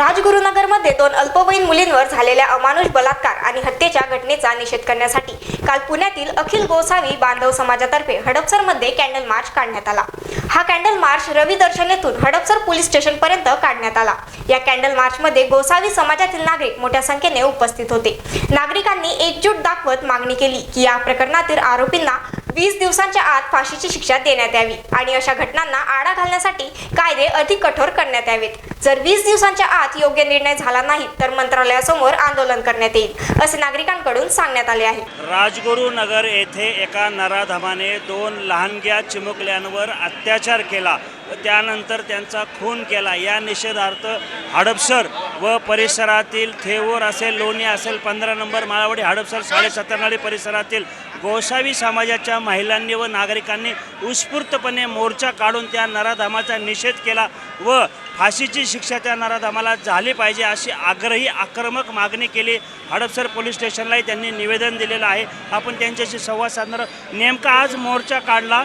राजगुरुनगरमध्ये दोन अल्पवयीन मुलींवर झालेल्या अमानुष बलात्कार आणि हत्येच्या घटनेचा निषेध करण्यासाठी काल पुण्यातील अखिल गोसावी बांधव समाजातर्फे हडपसरमध्ये कॅन्डल मार्च काढण्यात आला. हा कॅन्डल मार्च रवी दर्शनेतून हडपसर पोलीस स्टेशनपर्यंत काढण्यात आला. या कॅन्डल मार्चमध्ये गोसावी समाजातील नागरिक मोठ्या संख्येने उपस्थित होते. नागरिकांनी एकजूट दाखवत मागणी केली की या प्रकरणातील आरोपींना वीस दिवसांच्या आत फाशीची शिक्षा देण्यात यावी आणि अशा घटनांना आळा घालण्यासाठी कायदे अधिक कठोर करण्यात यावेत. जर वीस दिवसांच्या आत योग्य निर्णय झाला नाही तर मंत्रालयासमोर आंदोलन करण्यात येईल असे नागरिकांकडून सांगण्यात आले आहे. राजगुरुनगर येथे एका नराधमाने दोन लहानग्या चिमुकल्यांवर अत्याचार केला. व त्यानंतर त्यांचा खून केला. या निषेधार्थ हडपसर व परिसरातील थेऊर असेल लोणी असेल पंधरा नंबर माळावडी हडपसर साडेसत्तरनाळी परिसरातील गोसावी समाजाच्या महिलांनी व नागरिकांनी उत्स्फूर्तपणे मोर्चा काढून त्या नराधामाचा निषेध केला व फाशीची शिक्षा त्या नराधामाला झाली पाहिजे अशी आग्रही आक्रमक मागणी केली. हडपसर पोलीस स्टेशनलाही त्यांनी निवेदन दिलेलं आहे. आपण त्यांच्याशी संवाद साधणार नेमका आज मोर्चा काढला.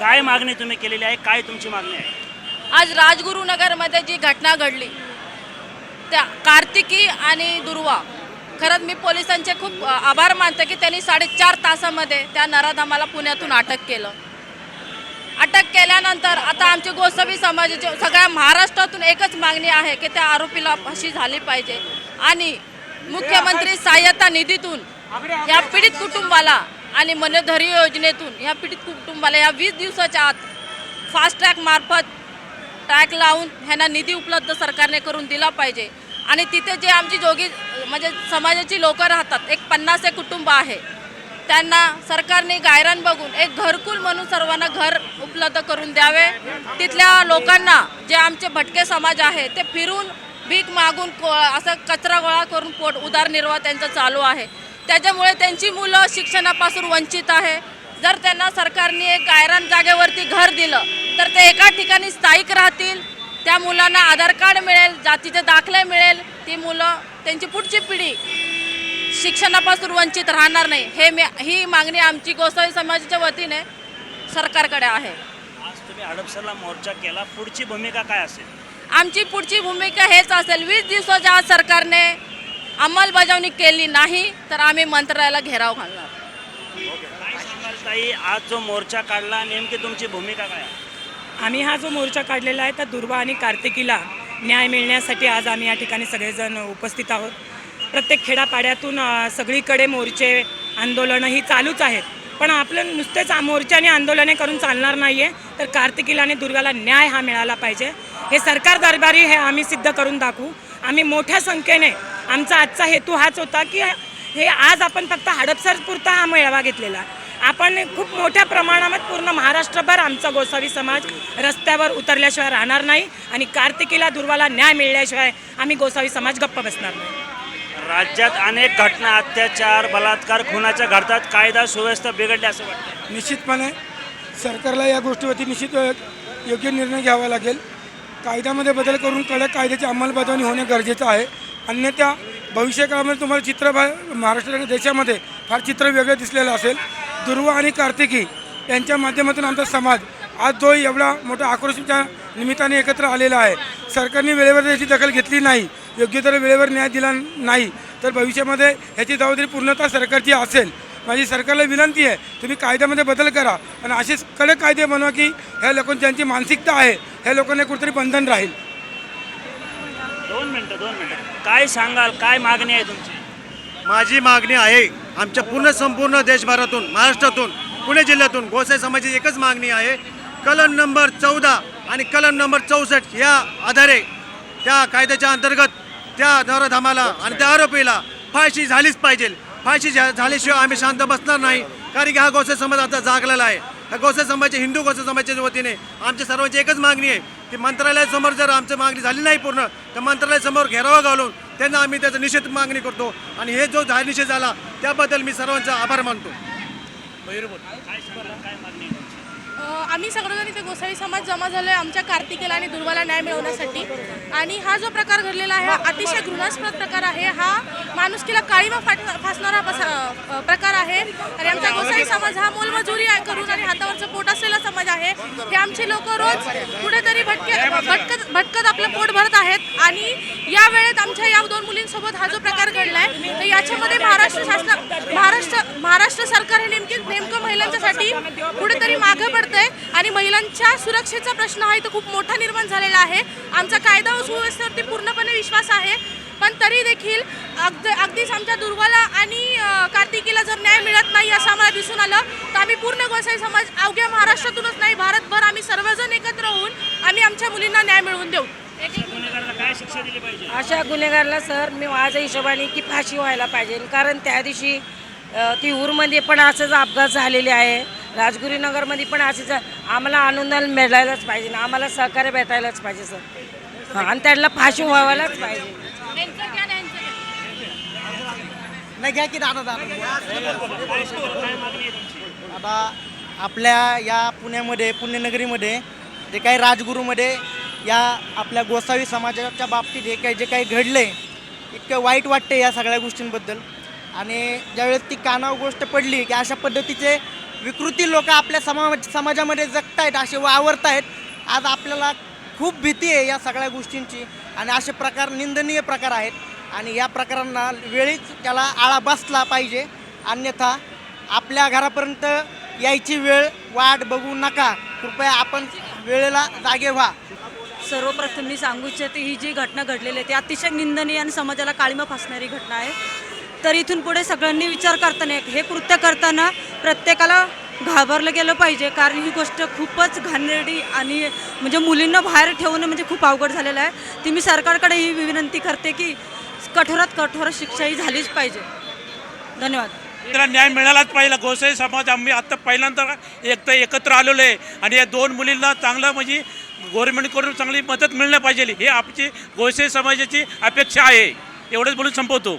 काय मागणी तुम्ही केलेली आहे? काय तुमची मागणी आहे? आज राजगुरुनगरमध्ये जी घटना घडली त्या कार्तिकी आणि दुर्वा खरंच मी पोलिसांचे खूप आभार मानते की त्यांनी साडेचार तासामध्ये त्या नराधामाला पुण्यातून अटक केलं. अटक केल्यानंतर आता आमची गोसावी समाजाची सगळ्या महाराष्ट्रातून एकच मागणी आहे की त्या आरोपीला फाशी झाली पाहिजे. आणि मुख्यमंत्री सहाय्यता निधीतून या पीडित कुटुंबाला आणि मनधरी योजनेतून या पीडित कुटुंबाला या वीस दिवसाच्या आत फास्ट ट्रॅक मार्फत ट्रॅक लावून ह्यांना निधी उपलब्ध सरकारने करून दिला पाहिजे. आणि तिथे जे आमची जोगी म्हणजे समाजाची लोकं राहतात एक पन्नास एक कुटुंब आहे त्यांना सरकारने गायरान बघून एक घरकुल म्हणून सर्वांना घर उपलब्ध करून द्यावे. तिथल्या लोकांना जे आमचे भटके समाज आहे ते फिरून भीक मागून को असं कचरा गोळा करून पोट उदारनिर्वाह त्यांचा चालू आहे. त्याच्यामुळे त्यांची मुलं शिक्षणापासून वंचित आहे. जर त्यांना सरकारने एक गायरान जागेवरती घर दिलं तर ते एका ठिकाणी स्थायिक राहतील. त्या मुलांना आधार कार्ड मिळेल जातीचे दाखले मिळेल ती मुलं त्यांची पुढची पिढी शिक्षणापासून वंचित राहणार नाही. हे मी ही मागणी आमची गोसावी समाजाच्या वतीने सरकारकडे आहे. आज तुम्ही हडपसरला मोर्चा केला. पुढची भूमिका काय असेल? आमची पुढची भूमिका हेच असेल वीस दिवसाच्या आत सरकारने अंमलबजावणी केली नाही तर आम्ही मंत्रालयाला घेराव घालणार. काय सांगाल ताई? आज जो मोर्चा काढला नेमकी तुमची भूमिका काय आहे? आम्ही हा जो मोर्चा काढलेला आहे त्या दुर्वा आणि कार्तिकीला न्याय मिळण्यासाठी आज आम्ही या ठिकाणी सगळेजण उपस्थित आहोत. प्रत्येक खेडापाड्यातून सगळीकडे मोर्चे आंदोलनं ही चालूच आहेत. पण आपलं नुसतेच मोर्चाने मोर्चे आणि आंदोलने करून चालणार नाही आहे तर कार्तिकीला आणि दुर्गाला न्याय हा मिळाला पाहिजे. हे सरकार दरबारी हे आम्ही सिद्ध करून दाखवू. आम्ही मोठ्या संख्येने आमचा आजचा हेतू हाच होता की हे आज आपण फक्त हडपसरपुरता हा मेळावा घेतलेला. आपण खूप मोठ्या प्रमाणात पूर्ण महाराष्ट्रभर आमचा गोसावी समाज रस्त्यावर उतरल्याशिवाय राहणार नाही आणि कार्तिकीला दुर्वाला न्याय मिळाल्याशिवाय आम्ही गोसावी समाज गप्प बसणार नाही. राज्यात अनेक घटना अत्याचार बलात्कार खुनाच्या घडतात. कायदा सुव्यवस्था बिघडली असं वाटतं. निश्चितपणे सरकारला या गोष्टीवरती निश्चित योग्य निर्णय घ्यावा लागेल. कायद्यामध्ये बदल करून कडक कायद्याची अंमलबजावणी होणे गरजेचं आहे. अन्यथा भविष्यकाळामध्ये तुम्हाला चित्र महाराष्ट्र आणि देशामध्ये फार चित्र वेगळं दिसलेलं असेल. दुर्वा आणि कार्तिकी यांच्या माध्यमातून आमचा समाज आज जो एवढा मोठा आक्रोशाच्या निमित्ताने एकत्र आलेला आहे. सरकारने वेळेवर याची दखल घेतली नाही. योग्य तर वेळेवर न्याय दिला नाही. तर भविष्यामध्ये ह्याची जबाबदारी पूर्णतः सरकारची असेल. माझी सरकारला विनंती आहे तुम्ही कायद्यामध्ये बदल करा. आणि असेच कडक कायदे बनवा की ह्या लोकांची ज्यांची मानसिकता आहे ह्या लोकांना कुठेतरी बंधन राहील. दोन मिनटं दोन मिनटं. काय सांगाल? काय मागणी आहे तुमची? माझी मागणी आहे आमच्या पूर्ण संपूर्ण देशभरातून महाराष्ट्रातून पुणे जिल्ह्यातून गोसाई समाजाची एकच मागणी आहे. कलम नंबर चौदा आणि कलम नंबर चौसष्ट या आधारे त्या कायद्याच्या अंतर्गत त्या नरधामाला आणि त्या आरोपीला फाशी झालीच पाहिजे. फाशी झा झाल्याशिवाय आम्ही शांत बसणार नाही. कारण की हा गोसाई समाज आता जागलेला आहे. गोसा समाजाच्या हिंदू गोसा समाजाच्या वतीने आमच्या सर्वांची एकच मागणी आहे की मंत्रालयासमोर जर आमची मागणी झाली नाही पूर्ण तर मंत्रालयासमोर घेरावा घालून त्यांना आम्ही त्याचा निषेध मागणी करतो. आणि हे जो निषेध झाला त्याबद्दल मी सर्वांचा आभार मानतो. आम्ही सगळेजण इथे गोसावी समाज जमा झालो आहे आमच्या कार्तिकेला आणि दुर्वाला न्याय मिळवण्यासाठी. आणि हा जो प्रकार घडलेला आहे हा अतिशय घृणास्पद प्रकार आहे. हा माणुसकीला काळीमा फाट फासणारा प्रकार आहे. आणि आमचा गोसावी समाज हा मोलमजुरी आहे करून आणि हातावरचं पोट असलेला समाज आहे. हे आमचे लोक रोज कुठेतरी भटके भटकत भटकत आपलं पोट भरत आहेत. आणि या वेळेत आमच्या या दोन मुलींसोबत हा जो प्रकार घडला आहे तर याच्यामध्ये महाराष्ट्र शासन सरकार हे नेमके नेमकं महिलांच्यासाठी कुठेतरी मागं पडतंय आणि महिलांच्या सुरक्षेचा प्रश्न हा इथं खूप मोठा निर्माण झालेला आहे. आमचा कायदा व सुव्यवस्थेवरती पूर्णपणे विश्वास आहे. पण तरी देखील अगद अगदीच आमच्या दुर्वाला आणि कार्तिकीला जर न्याय मिळत नाही असं आम्हाला दिसून आलं तर आम्ही पूर्ण गोसाई समाज अवघ्या महाराष्ट्रातूनच नाही भारतभर आम्ही सर्वजण एकत्र होऊन आम्ही आमच्या मुलींना न्याय मिळवून देऊ. अशा गुन्हेगारला सर मी माझ्या हिशोबाने की फाशी व्हायला पाहिजे. कारण त्या दिवशी ती ऊरमध्ये पण असंच अपघात झालेले आहे. राजगुरीनगरमध्ये पण असेच आम्हाला अनुदान मिळायलाच पाहिजे आम्हाला सहकार्य भेटायलाच पाहिजे सर. हां आणि त्यांना फाशी व्हायलाच पाहिजे. नाही घ्या की दादा दादा. आता आपल्या या पुण्यामध्ये पुण्यनगरीमध्ये जे काही राजगुरूमध्ये या आपल्या गोसावी समाजाच्या बाबतीत हे काही जे काही घडले इतकं वाईट वाटते या सगळ्या गोष्टींबद्दल. आणि ज्यावेळेस ती कानावर गोष्ट पडली की अशा पद्धतीचे विकृती लोक आपल्या समाज समाजामध्ये जगतायत असे वावरत आहेत आज आपल्याला खूप भीती आहे या सगळ्या गोष्टींची. आणि असे प्रकार निंदनीय प्रकार आहेत. आणि या प्रकारांना वेळीच त्याला आळा बसला पाहिजे. अन्यथा आपल्या घरापर्यंत यायची वेळ वाट बघू नका. कृपया आपण वेळेला जागे व्हा. सर्वप्रथम मी सांगू इच्छिते ही जी घटना घडलेली आहे ती अतिशय निंदनीय आणि समाजाला काळीमा फासणारी घटना आहे. तर इथून पुढे सगळ्यांनी विचार करताना हे कृत्य करताना प्रत्येकाला घाबरलं गेलं पाहिजे. कारण ही गोष्ट खूपच घाणेरडी आणि म्हणजे मुलींना बाहेर ठेवणं म्हणजे खूप अवघड झालेलं आहे. ती मी सरकारकडे ही विनंती करते की कठोरात कठोर शिक्षा ही झालीच पाहिजे. धन्यवाद. त्याला न्याय मिळालाच पाहिजे. गोसाई समाज आम्ही आत्ता पहिल्यांदा एक तर एकत्र आलेलो आहे आणि या दोन मुलींना चांगलं म्हणजे गव्हर्नमेंटकडून चांगली मदत मिळणं पाहिजे. ही आमची गोसाई समाजाची अपेक्षा आहे. एवढंच बोलून संपवतो.